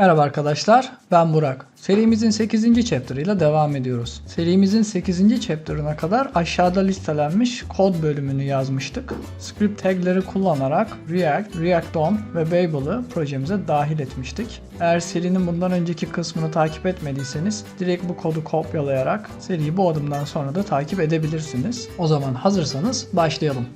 Merhaba arkadaşlar, ben Burak. Serimizin 8. chapter ile devam ediyoruz. Serimizin 8. chapter'ına kadar aşağıda listelenmiş kod bölümünü yazmıştık. Script tagleri kullanarak React, React DOM ve Babel'ı projemize dahil etmiştik. Eğer serinin bundan önceki kısmını takip etmediyseniz direkt bu kodu kopyalayarak seriyi bu adımdan sonra da takip edebilirsiniz. O zaman hazırsanız başlayalım.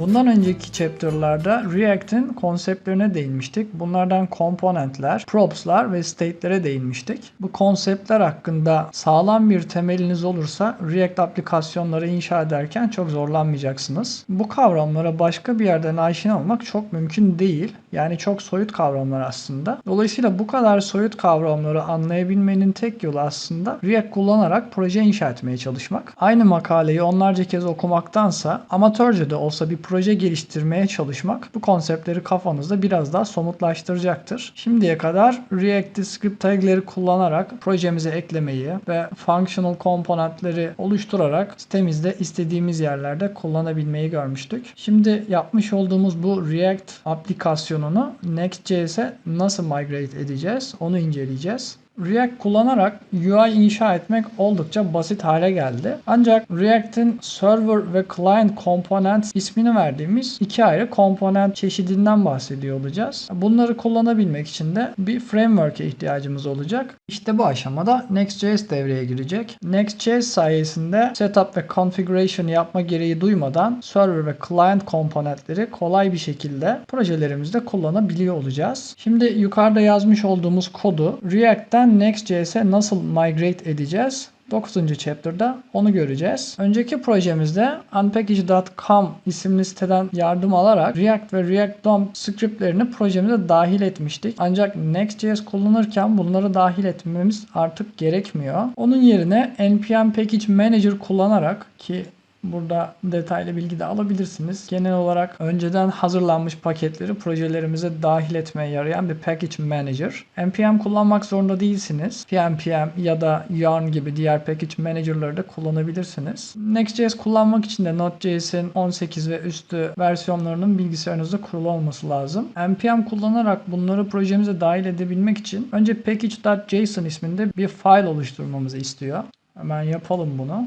Bundan önceki chapter'larda React'in konseptlerine değinmiştik. Bunlardan komponentler, props'lar ve state'lere değinmiştik. Bu konseptler hakkında sağlam bir temeliniz olursa React aplikasyonları inşa ederken çok zorlanmayacaksınız. Bu kavramlara başka bir yerden aşina olmak çok mümkün değil. Yani çok soyut kavramlar aslında. Dolayısıyla bu kadar soyut kavramları anlayabilmenin tek yolu aslında React kullanarak proje inşa etmeye çalışmak. Aynı makaleyi onlarca kez okumaktansa amatörce de olsa bir proje geliştirmeye çalışmak bu konseptleri kafanızda biraz daha somutlaştıracaktır. Şimdiye kadar React'i script tagleri kullanarak projemize eklemeyi ve functional komponentleri oluşturarak sitemizde istediğimiz yerlerde kullanabilmeyi görmüştük. Şimdi yapmış olduğumuz bu React aplikasyonunu Next.js'e nasıl migrate edeceğiz onu inceleyeceğiz. React kullanarak UI inşa etmek oldukça basit hale geldi. Ancak React'in server ve client component ismini verdiğimiz iki ayrı komponent çeşidinden bahsediyor olacağız. Bunları kullanabilmek için de bir framework'e ihtiyacımız olacak. İşte bu aşamada Next.js devreye girecek. Next.js sayesinde setup ve configuration yapma gereği duymadan server ve client komponentleri kolay bir şekilde projelerimizde kullanabiliyor olacağız. Şimdi yukarıda yazmış olduğumuz kodu React'ten Next.js'e nasıl migrate edeceğiz? 9. chapter'da onu göreceğiz. Önceki projemizde unpackage.com isimli siteden yardım alarak React ve React DOM scriptlerini projemize dahil etmiştik. Ancak Next.js kullanırken bunları dahil etmemiz artık gerekmiyor. Onun yerine npm package manager kullanarak ki Burada detaylı bilgi de alabilirsiniz. Genel olarak önceden hazırlanmış paketleri projelerimize dahil etmeye yarayan bir package manager. npm kullanmak zorunda değilsiniz. pnpm ya da yarn gibi diğer package manager'ları da kullanabilirsiniz. Next.js kullanmak için de Node.js'in 18 ve üstü versiyonlarının bilgisayarınızda kurulu olması lazım. npm kullanarak bunları projemize dahil edebilmek için önce package.json isminde bir file oluşturmamızı istiyor. Hemen yapalım bunu.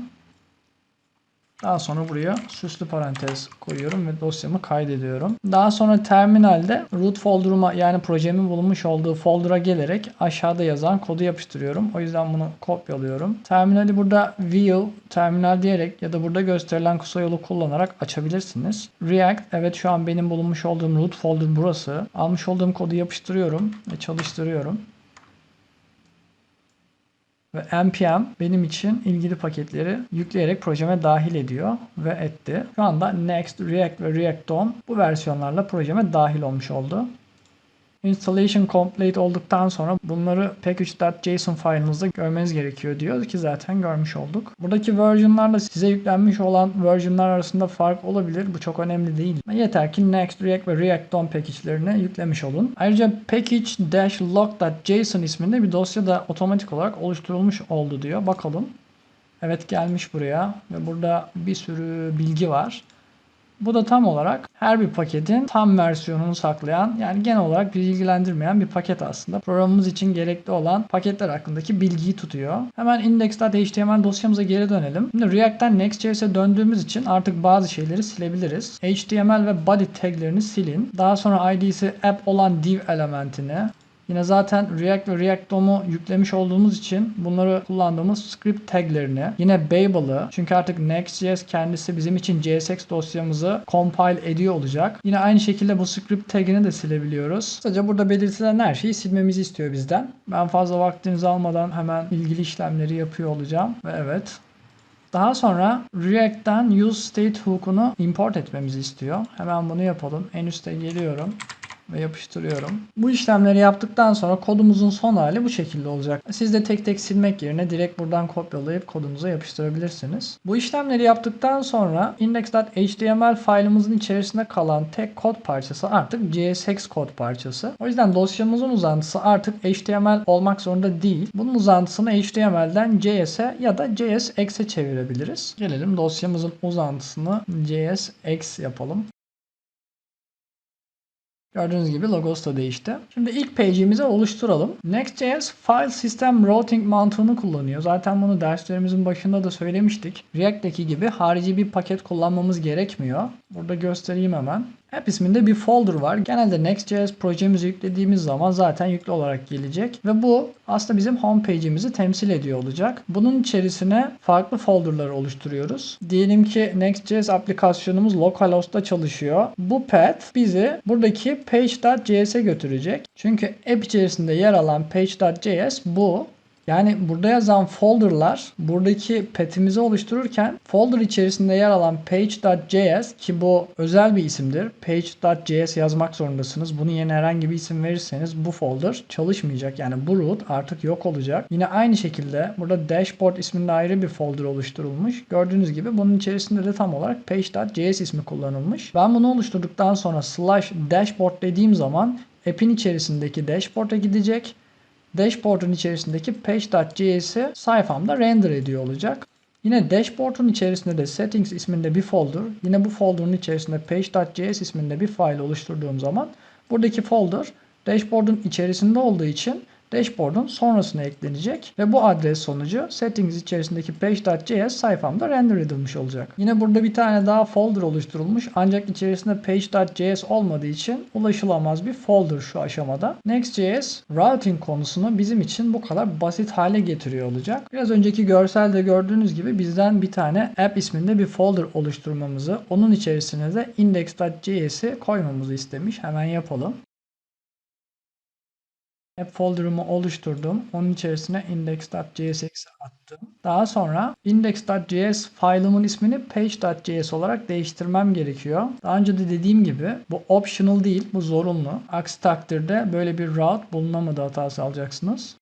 Daha sonra buraya süslü parantez koyuyorum ve dosyamı kaydediyorum. Daha sonra terminalde root folder'ıma yani projemin bulunmuş olduğu folder'a gelerek aşağıda yazan kodu yapıştırıyorum. O yüzden bunu kopyalıyorum. Terminali burada view terminal diyerek ya da burada gösterilen kısa yolu kullanarak açabilirsiniz. React evet şu an benim bulunmuş olduğum root folder burası. Almış olduğum kodu yapıştırıyorum ve çalıştırıyorum ve npm benim için ilgili paketleri yükleyerek projeme dahil ediyor ve etti. Şu anda Next, React ve React DOM bu versiyonlarla projeme dahil olmuş oldu. Installation complete olduktan sonra bunları package.json file'ınızda görmeniz gerekiyor diyor ki zaten görmüş olduk. Buradaki version'larla size yüklenmiş olan version'lar arasında fark olabilir. Bu çok önemli değil. Yeter ki Next, React ve React DOM package'lerini yüklemiş olun. Ayrıca package-log.json isminde bir dosya da otomatik olarak oluşturulmuş oldu diyor. Bakalım. Evet gelmiş buraya ve burada bir sürü bilgi var. Bu da tam olarak her bir paketin tam versiyonunu saklayan yani genel olarak bilgilendirmeyen bir paket aslında. Programımız için gerekli olan paketler hakkındaki bilgiyi tutuyor. Hemen index.html dosyamıza geri dönelim. Şimdi React'ten Next.js'e döndüğümüz için artık bazı şeyleri silebiliriz. HTML ve body taglerini silin. Daha sonra id'si app olan div elementini Yine zaten React ve React DOM'u yüklemiş olduğumuz için bunları kullandığımız script taglerini, yine Babel'ı çünkü artık Next.js kendisi bizim için JSX dosyamızı compile ediyor olacak. Yine aynı şekilde bu script tagini de silebiliyoruz. Sadece burada belirtilen her şeyi silmemizi istiyor bizden. Ben fazla vaktinizi almadan hemen ilgili işlemleri yapıyor olacağım. Ve evet daha sonra React'ten use state hook'unu import etmemizi istiyor. Hemen bunu yapalım. En üstte geliyorum. Ve yapıştırıyorum. Bu işlemleri yaptıktan sonra kodumuzun son hali bu şekilde olacak. Siz de tek tek silmek yerine direkt buradan kopyalayıp kodunuza yapıştırabilirsiniz. Bu işlemleri yaptıktan sonra index.html faylımızın içerisinde kalan tek kod parçası artık JSX kod parçası. O yüzden dosyamızın uzantısı artık HTML olmak zorunda değil. Bunun uzantısını HTML'den JS'e ya da JSX'e çevirebiliriz. Gelelim dosyamızın uzantısını JSX yapalım. Gördüğünüz gibi logos da değişti. Şimdi ilk page'imizi oluşturalım. Next.js file system routing mantığını kullanıyor. Zaten bunu derslerimizin başında da söylemiştik. React'teki gibi harici bir paket kullanmamız gerekmiyor. Burada göstereyim hemen. App isminde bir folder var. Genelde Next.js projemizi yüklediğimiz zaman zaten yüklü olarak gelecek. Ve bu aslında bizim homepage'imizi temsil ediyor olacak. Bunun içerisine farklı folderlar oluşturuyoruz. Diyelim ki Next.js aplikasyonumuz localhost'ta çalışıyor. Bu path bizi buradaki page.js'e götürecek. Çünkü app içerisinde yer alan page.js bu. Yani burada yazan folderlar buradaki petimizi oluştururken folder içerisinde yer alan page.js ki bu özel bir isimdir. Page.js yazmak zorundasınız. Bunun yerine herhangi bir isim verirseniz bu folder çalışmayacak. Yani bu root artık yok olacak. Yine aynı şekilde burada dashboard isminde ayrı bir folder oluşturulmuş. Gördüğünüz gibi bunun içerisinde de tam olarak page.js ismi kullanılmış. Ben bunu oluşturduktan sonra slash dashboard dediğim zaman app'in içerisindeki dashboard'a gidecek dashboard'un içerisindeki page.js'i sayfamda render ediyor olacak. Yine dashboard'un içerisinde de settings isminde bir folder, yine bu folder'ın içerisinde page.js isminde bir file oluşturduğum zaman buradaki folder dashboard'un içerisinde olduğu için dashboard'un sonrasına eklenecek ve bu adres sonucu settings içerisindeki page.js sayfamda render edilmiş olacak. Yine burada bir tane daha folder oluşturulmuş ancak içerisinde page.js olmadığı için ulaşılamaz bir folder şu aşamada. Next.js routing konusunu bizim için bu kadar basit hale getiriyor olacak. Biraz önceki görselde gördüğünüz gibi bizden bir tane app isminde bir folder oluşturmamızı, onun içerisine de index.js'i koymamızı istemiş. Hemen yapalım. App folder'ımı oluşturdum. Onun içerisine index.jsx'i attım. Daha sonra index.js file'ımın ismini page.js olarak değiştirmem gerekiyor. Daha önce de dediğim gibi bu optional değil, bu zorunlu. Aksi takdirde böyle bir route bulunamadı hatası alacaksınız.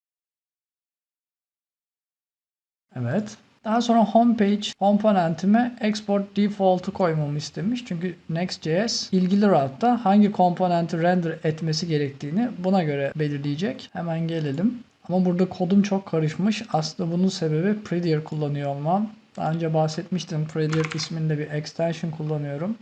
Evet. Daha sonra homepage komponentime export default'u koymamı istemiş. Çünkü Next.js ilgili route'da hangi komponenti render etmesi gerektiğini buna göre belirleyecek. Hemen gelelim. Ama burada kodum çok karışmış. Aslında bunun sebebi Prettier kullanıyor olmam. Daha önce bahsetmiştim. Prettier isminde bir extension kullanıyorum.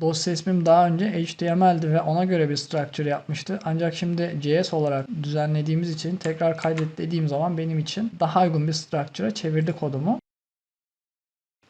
Dosya ismim daha önce HTML'di ve ona göre bir structure yapmıştı. Ancak şimdi JS olarak düzenlediğimiz için tekrar kaydet dediğim zaman benim için daha uygun bir structure'a çevirdi kodumu.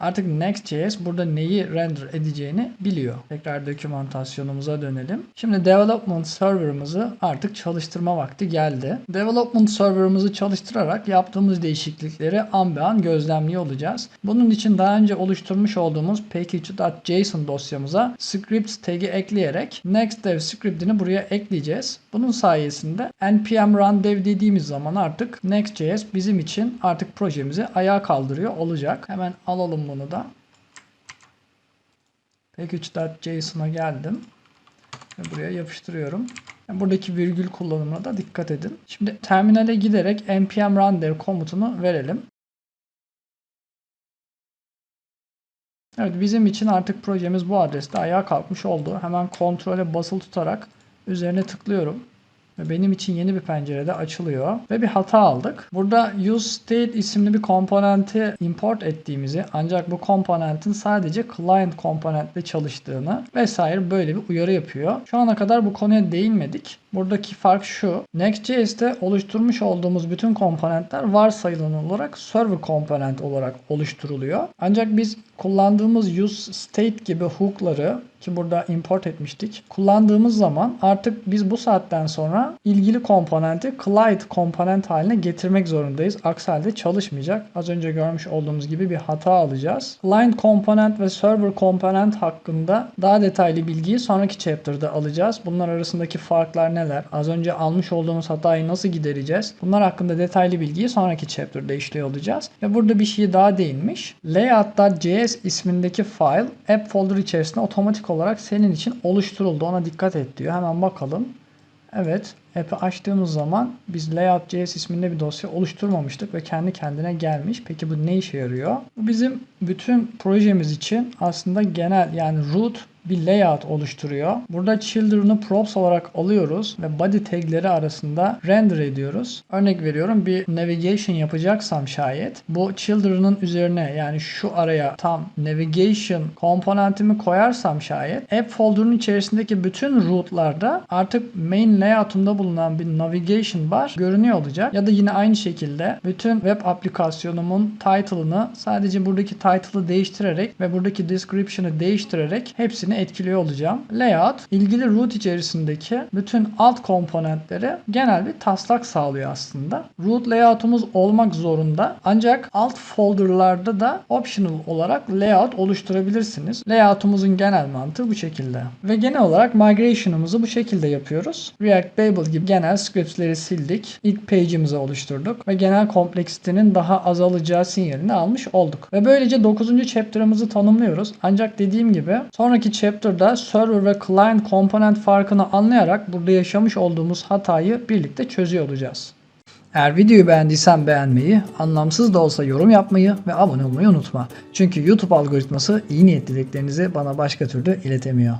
Artık Next.js burada neyi render edeceğini biliyor. Tekrar dokümantasyonumuza dönelim. Şimdi development server'ımızı artık çalıştırma vakti geldi. Development server'ımızı çalıştırarak yaptığımız değişiklikleri an be an gözlemliyor olacağız. Bunun için daha önce oluşturmuş olduğumuz package.json dosyamıza scripts tag'i ekleyerek nextdev script'ini buraya ekleyeceğiz. Bunun sayesinde npm run dev dediğimiz zaman artık Next.js bizim için artık projemizi ayağa kaldırıyor olacak. Hemen alalım bunu da. package.json'a geldim. Ve buraya yapıştırıyorum. Buradaki virgül kullanımına da dikkat edin. Şimdi terminale giderek npm run dev komutunu verelim. Evet bizim için artık projemiz bu adreste ayağa kalkmış oldu. Hemen kontrole basılı tutarak üzerine tıklıyorum. Ve benim için yeni bir pencerede açılıyor. Ve bir hata aldık. Burada use state isimli bir komponenti import ettiğimizi ancak bu komponentin sadece client komponentle çalıştığını vesaire böyle bir uyarı yapıyor. Şu ana kadar bu konuya değinmedik. Buradaki fark şu. Next.js'te oluşturmuş olduğumuz bütün komponentler varsayılan olarak server komponent olarak oluşturuluyor. Ancak biz kullandığımız use state gibi hook'ları ki burada import etmiştik. Kullandığımız zaman artık biz bu saatten sonra ilgili komponenti client komponent haline getirmek zorundayız. Aksi halde çalışmayacak. Az önce görmüş olduğumuz gibi bir hata alacağız. Client komponent ve server komponent hakkında daha detaylı bilgiyi sonraki chapter'da alacağız. Bunlar arasındaki farklar neler? Az önce almış olduğumuz hatayı nasıl gidereceğiz? Bunlar hakkında detaylı bilgiyi sonraki chapter'da işliyor olacağız. Ve burada bir şey daha değinmiş. Layout.js ismindeki file app folder içerisinde otomatik olarak senin için oluşturuldu. Ona dikkat et diyor. Hemen bakalım. Evet, app'i açtığımız zaman biz layout.js isminde bir dosya oluşturmamıştık ve kendi kendine gelmiş. Peki bu ne işe yarıyor? Bu bizim bütün projemiz için aslında genel yani root bir layout oluşturuyor. Burada children'ı props olarak alıyoruz ve body tagleri arasında render ediyoruz. Örnek veriyorum bir navigation yapacaksam şayet bu children'ın üzerine yani şu araya tam navigation komponentimi koyarsam şayet app folder'ın içerisindeki bütün root'larda artık main layout'umda bulunan bir navigation bar görünüyor olacak. Ya da yine aynı şekilde bütün web aplikasyonumun title'ını sadece buradaki title'ı değiştirerek ve buradaki description'ı değiştirerek hepsini etkiliyor olacağım. Layout ilgili root içerisindeki bütün alt komponentlere genel bir taslak sağlıyor aslında. Root layout'umuz olmak zorunda. Ancak alt folder'larda da optional olarak layout oluşturabilirsiniz. Layout'umuzun genel mantığı bu şekilde. Ve genel olarak migration'ımızı bu şekilde yapıyoruz. React Babel gibi genel script'leri sildik. İlk page'imizi oluşturduk ve genel kompleksitenin daha azalacağı sinyalini almış olduk. Ve böylece 9. chapter'ımızı tanımlıyoruz. Ancak dediğim gibi sonraki chapter'da server ve client komponent farkını anlayarak burada yaşamış olduğumuz hatayı birlikte çözüyor olacağız. Eğer videoyu beğendiysen beğenmeyi, anlamsız da olsa yorum yapmayı ve abone olmayı unutma. Çünkü YouTube algoritması iyi niyet dileklerinizi bana başka türlü iletemiyor.